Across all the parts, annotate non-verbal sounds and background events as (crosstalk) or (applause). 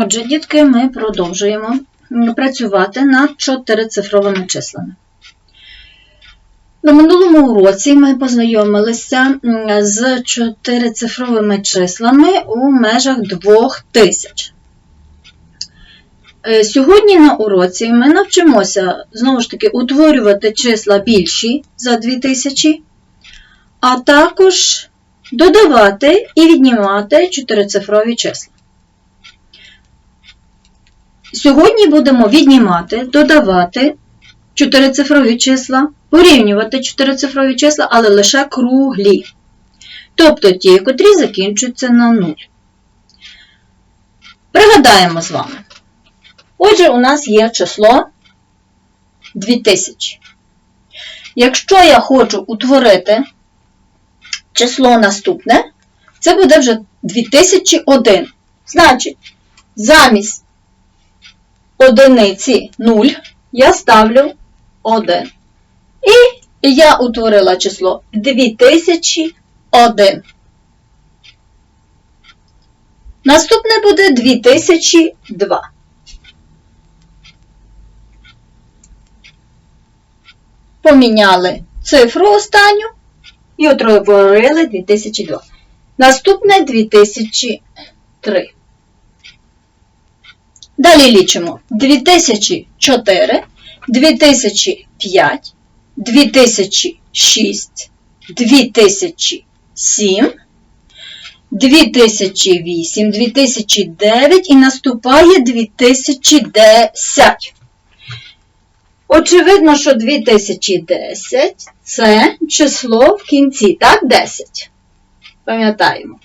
Отже, дітки, ми продовжуємо працювати над чотирицифровими числами. На минулому уроці ми познайомилися з чотирицифровими числами у межах 2000. Е, Сьогодні на уроці ми навчимося знову ж таки утворювати числа більші за 2000, а також додавати і віднімати чотирицифрові числа. Сьогодні будемо віднімати, додавати чотирицифрові числа, порівнювати чотирицифрові числа, але лише круглі. Тобто ті, котрі закінчуються на 0. Пригадаємо з вами. Отже, у нас є число 2000. Якщо я хочу утворити число наступне, це буде вже 2001. Значить, замість одиниці 0 я ставлю 1. І я утворила число 2001. Наступне буде 2002. Поміняли цифру останню і утворили 2002. Наступне 2003. Далі лічимо 2004, 2005, 2006, 2007, 2008, 2009 і наступає 2010. Очевидно, що 2010 це число в кінці, так? 10. Пам'ятаємо.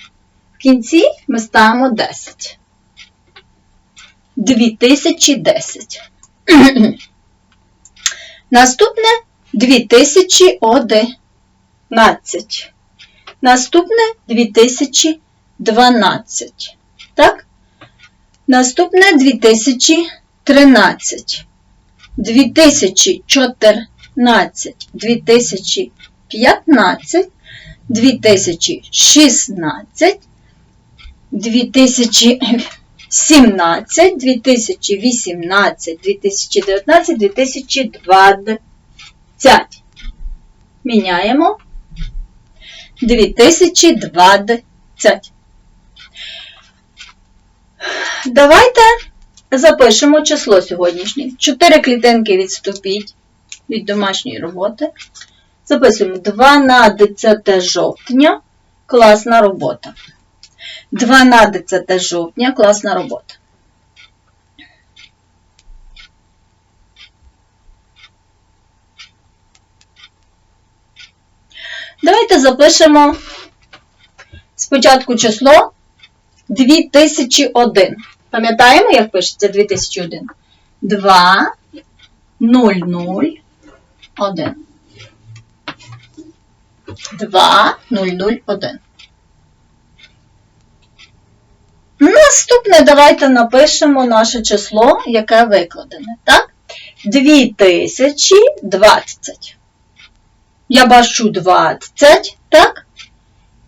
В кінці ми ставимо 10. 2010. (clears throat) Наступне 2011. Наступне 2012. Так? Наступне 2013. 2014, 2015, 2016, 2017, 2018, 2019, 2020. Міняємо 2020. Давайте запишемо число сьогоднішнє. 4 клітинки відступіть від домашньої роботи. Записуємо 12 жовтня. Класна робота. 12 жовтня. Класна робота. Давайте запишемо спочатку число 2001. Пам'ятаємо, як пишеться 2001? 2, 0, 0, 1. 2, 0, 0, 1. Наступне давайте напишемо наше число, яке викладене. Так? 2020. Я бачу 20, так?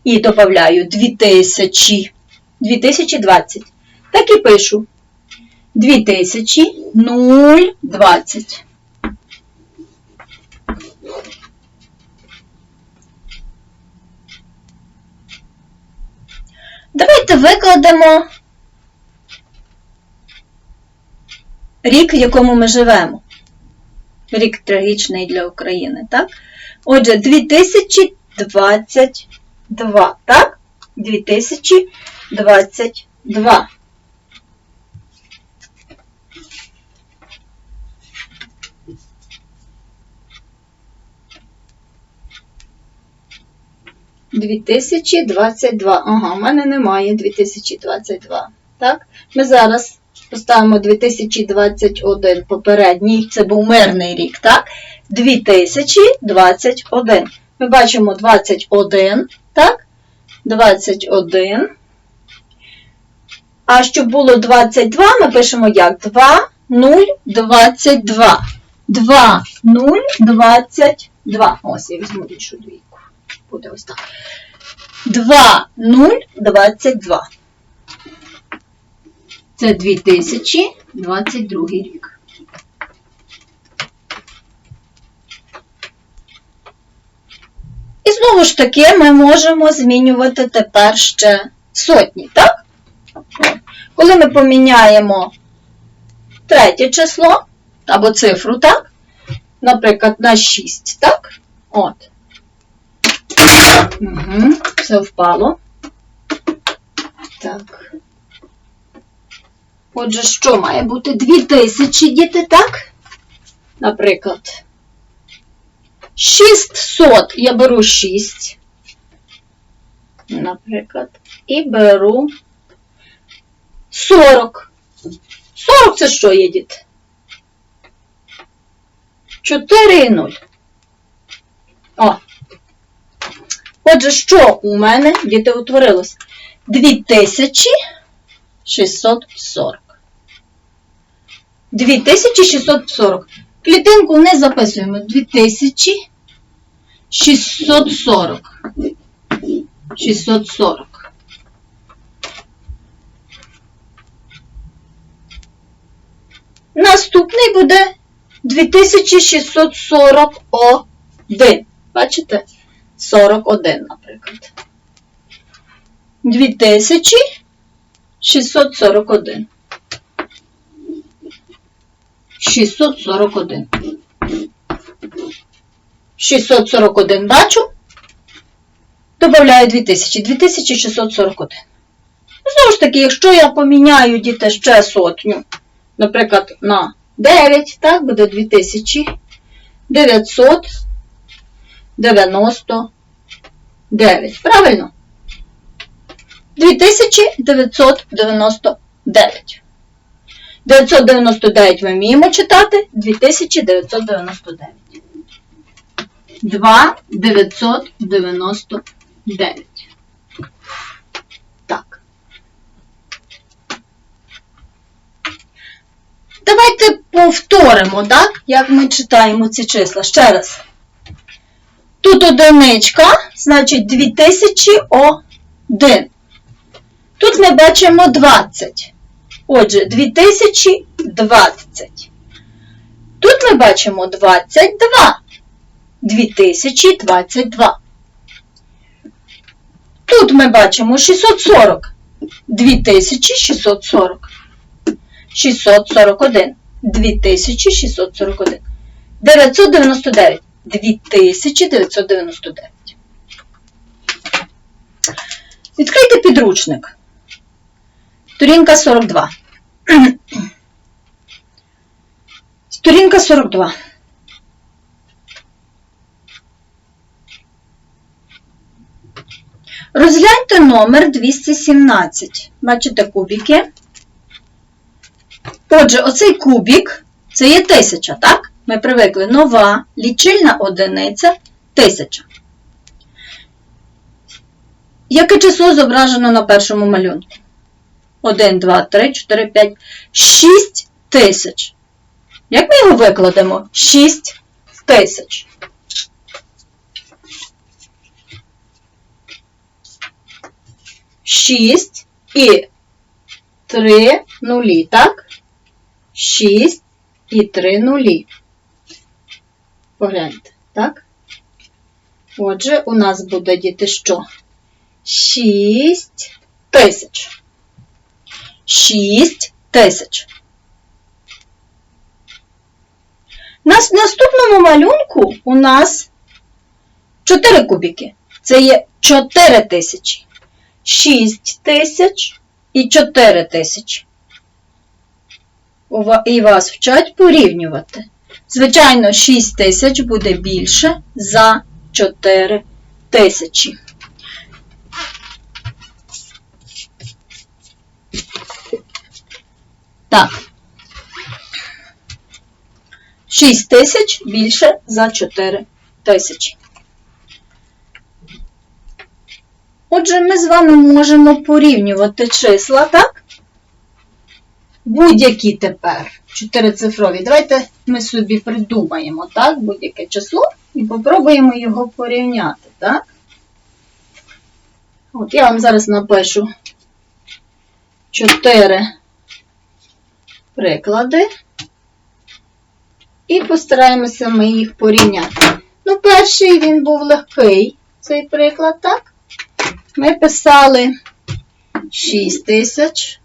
І додаю 2000. 2020. Так і пишу 2020. Давайте викладемо рік, в якому ми живемо. Рік трагічний для України, так? Отже, 2022, так? 2022. Дві тисячі двадцять два. Ага, у мене немає 2022. Так? Ми зараз поставимо 2021 попередній, це був мирний рік, так? 2021. Ми бачимо 21, так? 21. А щоб було 22, ми пишемо як? 2, 0, 22. 2, 0, 22. Ось, я візьму іншу двійку. Буде ось так. 2, 0, 22. Це 2022 рік. І знову ж таки ми можемо змінювати тепер ще сотні, так? Коли ми поміняємо третє число або цифру, так? Наприклад, на 6, так? От. Угу, все впало. Так. Отже, що має бути 2000 діти, так? Наприклад. 600 я беру 6. Наприклад. І беру 40. 40 це що є, діти? 4 і 0. О. Отже, що у мене, діти, утворилось? 2640. 2640. Клітинку не записуємо. 2640. 640. Наступний буде 2641. Бачите? 41, наприклад. 2641. 641. 641 бачу. Добавляю 2000. 2641. Знову ж таки, якщо я поміняю діти ще сотню, наприклад, на 9, так, буде 2999. Правильно? 2999. 999 ми вміємо читати. 2999. 2999. Так. Давайте повторимо, так, як ми читаємо ці числа. Ще раз. Тут одиничка, значить 2001. Тут ми бачимо 20. Отже, 2020. Тут ми бачимо 22. 2022. Тут ми бачимо 640. 2640. 641. 2641. 999. 2999. Відкрийте підручник. Сторінка 42. Сторінка 42. Розгляньте номер 217. Бачите кубики? Отже, оцей кубик це є тисяча, так? Ми привикли нова лічильна одиниця тисяча. Яке число зображено на першому малюнку? 1, 2, 3, 4, 5, 6 тисяч. Як ми його викладемо? 6 тисяч. Шість і три нулі, так? Шість і три нулі. Погляньте, так? Отже, у нас буде діти що? Шість тисяч. 6 тисяч. На наступному малюнку у нас 4 кубики. Це є 4 тисячі. 6 тисяч і 4 тисячі. І вас вчать порівнювати. Звичайно, 6 тисяч буде більше за 4 тисячі. Так. 6 тисяч більше за 4 тисячі. Отже, ми з вами можемо порівнювати числа, так? Будь-які тепер чотирицифрові. Давайте ми собі придумаємо, так, будь-яке число і попробуємо його порівняти, так? От я вам зараз напишу 4 приклади. І постараємося ми їх порівняти. Ну, перший він був легкий, цей приклад, так? Ми писали 6 тисяч.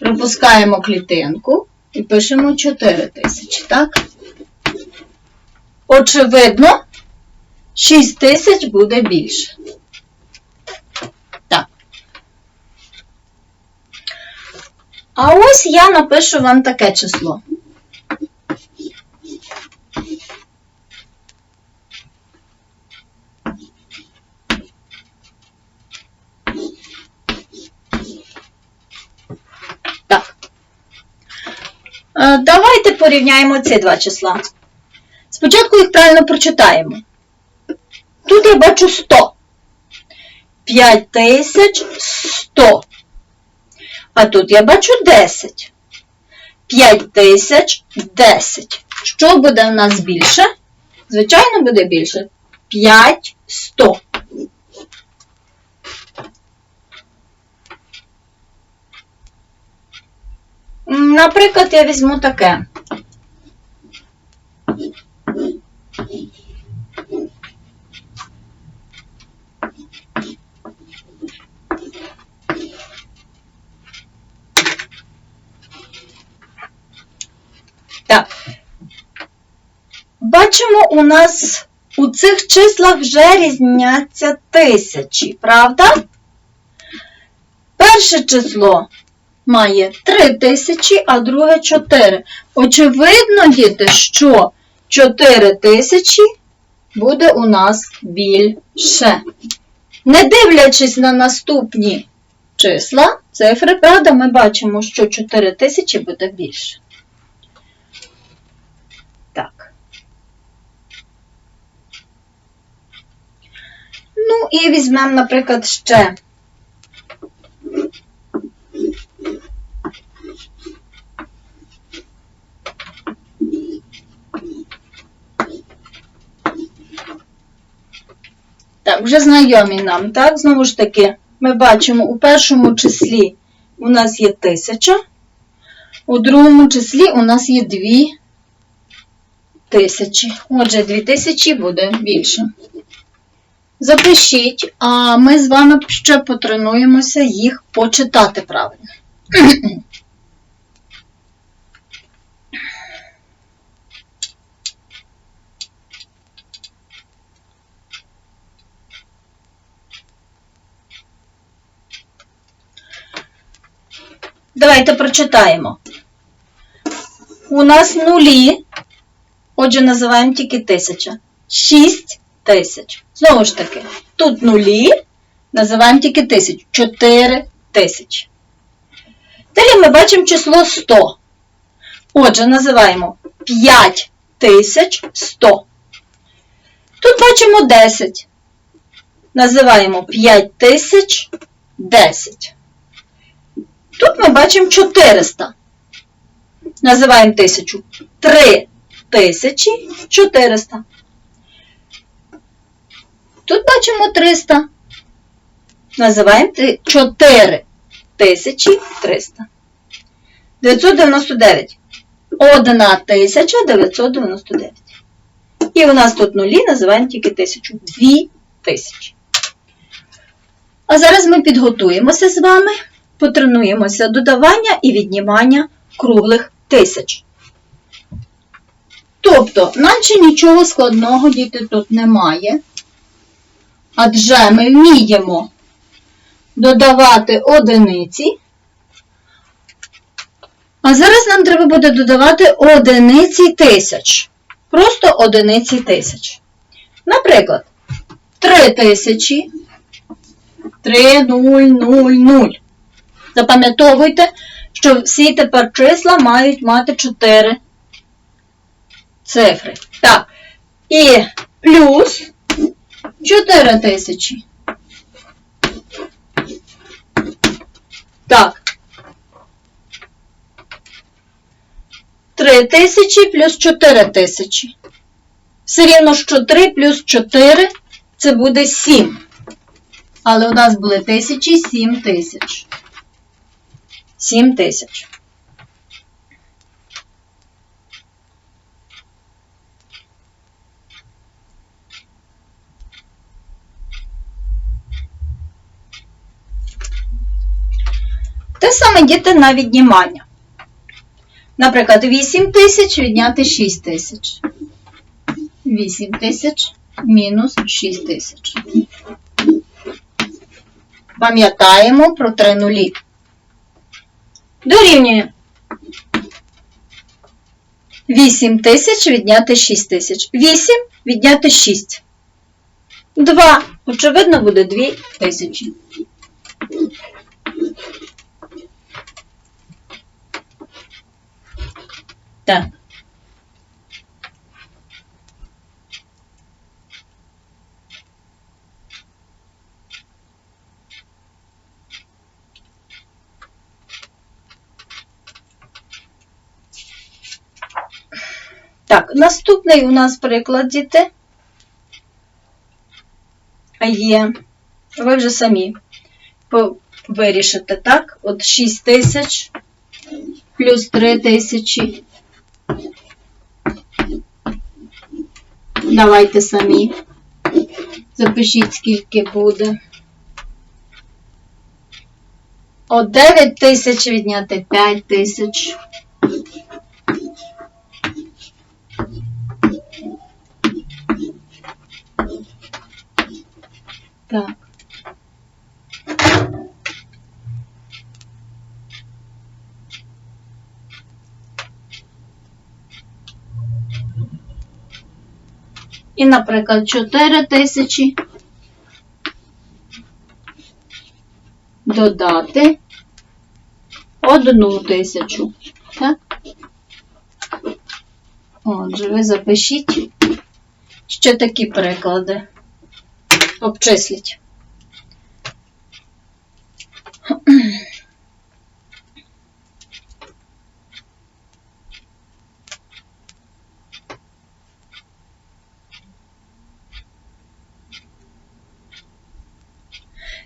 Пропускаємо клітинку і пишемо 4 тисячі, так? Очевидно, 6 тисяч буде більше. Так. А ось я напишу вам таке число. Так. Е, Давайте порівняємо ці два числа. Спочатку їх правильно прочитаємо. Тут я бачу 100. 5100. А тут я бачу 10. 5010. Що буде в нас більше? Звичайно, буде більше. 5100. Наприклад, я візьму таке. Так. Бачимо, у нас у цих числах вже різняться тисячі, правда? Перше число має 3 тисячі, а друге 4. Очевидно, діти, що 4 тисячі буде у нас більше. Не дивлячись на наступні числа, цифри, правда, ми бачимо, що 4 тисячі буде більше. Так. Ну і візьмемо, наприклад, ще. Так, вже знайомі нам, так? Знову ж таки, ми бачимо у першому числі у нас є тисяча, у другому числі у нас є дві тисячі. Отже, дві тисячі буде більше. Запишіть, а ми з вами ще потренуємося їх почитати правильно. Давайте прочитаємо. У нас нулі, отже, називаємо тільки тисяча. 6 тисяч. Знову ж таки, тут нулі, називаємо тільки тисячу. 4 тисячі. Далі ми бачимо число 100. Отже, називаємо 5 тисяч 100. Тут бачимо 10. Називаємо 5 тисяч 10. Тут ми бачимо 400. Називаємо тисячу 3 тисячі 400. Тут бачимо 300. Називаємо 4 тисячі 300. 999. 1 тисяча 999. І у нас тут нулі називаємо тільки тисячу. 2 тисячі. А зараз ми підготуємося з вами, потренуємося додавання і віднімання круглих тисяч. Тобто, наче нічого складного діти тут немає. Адже ми вміємо додавати одиниці. А зараз нам треба буде додавати одиниці тисяч. Просто одиниці тисяч. Наприклад, 3 тисячі 3, 0, 0, 0. Запам'ятовуйте, що всі тепер числа мають мати 4 цифри. Так. І плюс 4 тисячі. Так. 3 тисячі плюс 4 тисячі. Все рівно, що 3 плюс 4 це буде 7. Але у нас були тисячі 7 тисяч. 7 тисяч. Те саме діти на віднімання. Наприклад, 8 тисяч відняти 6 тисяч. 8 тисяч мінус 6 тисяч. Пам'ятаємо про три нулі. Дорівнює. 8 тисяч відняти 6 тисяч. 8 відняти 6. 2. Очевидно, буде 2 тисячі. Так. Так, наступний у нас приклад, діти. Є. Ви вже самі вирішите, так? От 6 тисяч плюс 3 тисячі. Давайте самі. Запишіть, скільки буде. От 9 тисяч відняти 5 тисяч. Так. І, наприклад, 4 тисячі додати одну тисячу. Так? Отже, ви запишіть ще такі приклади. Обчисліть.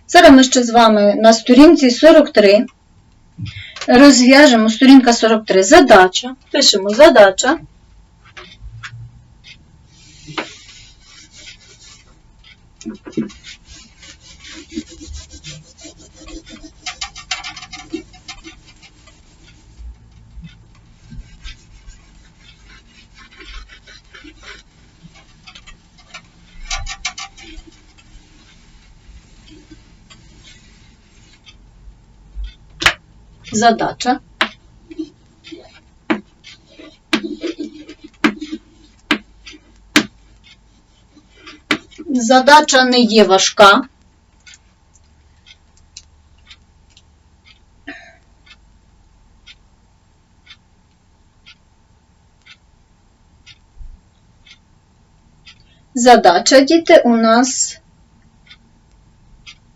Зараз ми ще з вами на сторінці 43 розв'яжемо сторінка 43. Задача. Пишемо задача. Задача. Задача не є важка. Задача, діти, у нас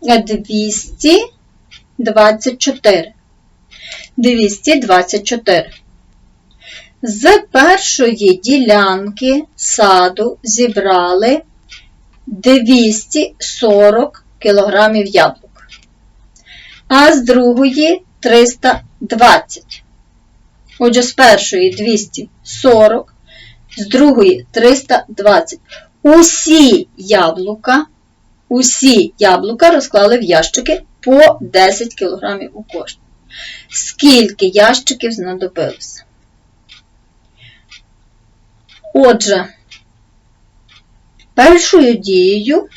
224. 224. З першої ділянки саду зібрали 240 кг яблук, а з другої 320. Отже, з першої 240, з другої 320. Усі яблука, усі яблука розклали в ящики по 10 кг у кожній. Скільки ящиків знадобилося? Отже, першою дією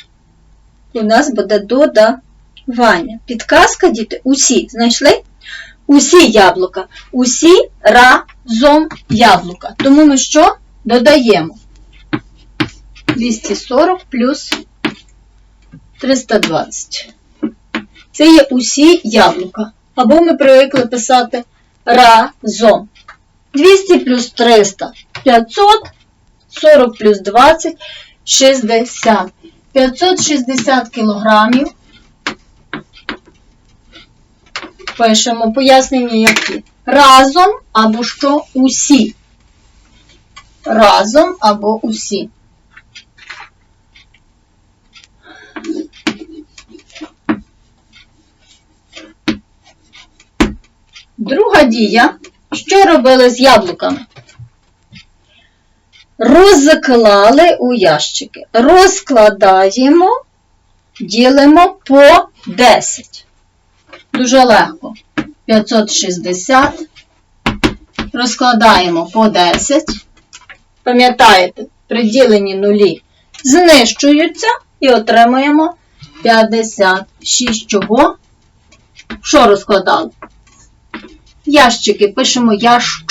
у нас буде додавання. Підказка, діти, усі знайшли? Усі яблука. Усі разом яблука. Тому ми що додаємо? 240 плюс 320. Це є усі яблука. Або ми привикли писати разом. 200 плюс 300 500, 40 плюс 20 60. 560 кілограмів. Пишемо пояснення які. Разом або що усі. Разом або усі. Друга дія. Що робили з яблуками? Розклали у ящики. Розкладаємо, ділимо по 10. Дуже легко. 560. Розкладаємо по 10. Пам'ятаєте, приділені нулі знищуються і отримуємо 56 чого? Що розкладали? Ящики пишемо ящ.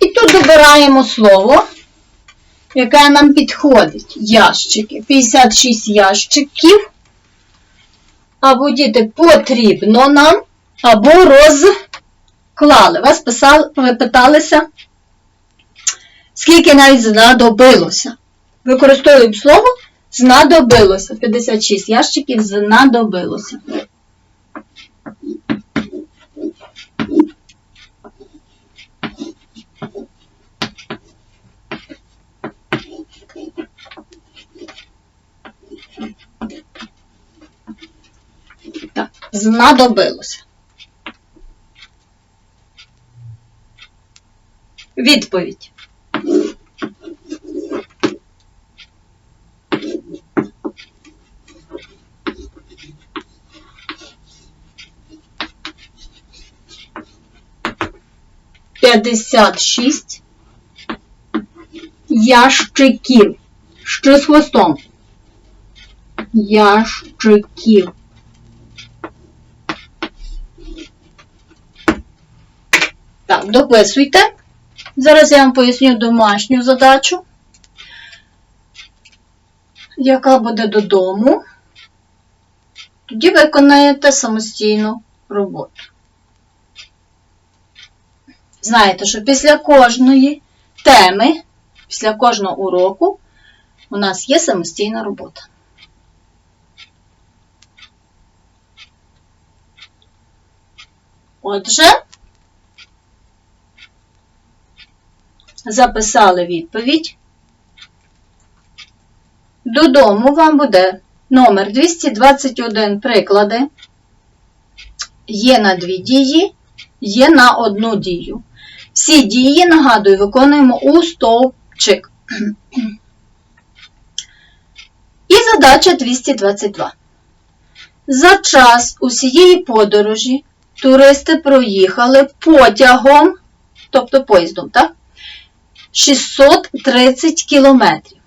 І тут добираємо слово, яке нам підходить. Ящики. 56 ящиків. Або діти потрібно нам, або розклали. Вас писали, ви питалися, скільки навіть знадобилося. Використовуємо слово знадобилося. 56 ящиків знадобилося. Так, знадобилося. Відповідь. П'ятдесят шість ящиків. Що з хвостом? Ящиків. Так, дописуйте. Зараз я вам поясню домашню задачу, яка буде додому. Тоді виконаєте самостійну роботу. Знаєте, що після кожної теми, після кожного уроку у нас є самостійна робота. Отже, записали відповідь. Додому вам буде номер 221 приклади. Є на дві дії, є на одну дію. Всі дії, нагадую, виконуємо у стовпчик. (clears throat) І задача 222. За час усієї подорожі туристи проїхали потягом, тобто поїздом, так? 630 кілометрів,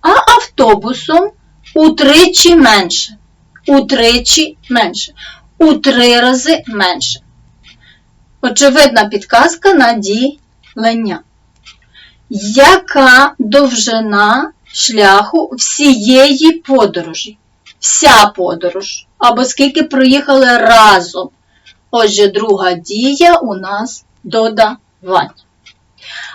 а автобусом утричі менше. Утричі менше. У три рази менше. Очевидна підказка на ділення. Яка довжина шляху всієї подорожі? Вся подорож. Або скільки проїхали разом. Отже, друга дія у нас додавання.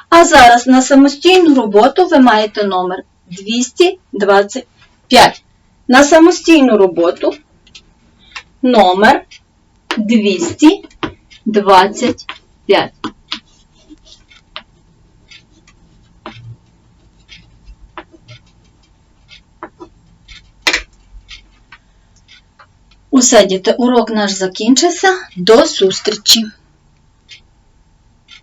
А зараз на самостійну роботу ви маєте номер 225. На самостійну роботу номер 225. Усе, діти, урок наш закінчився. До зустрічі!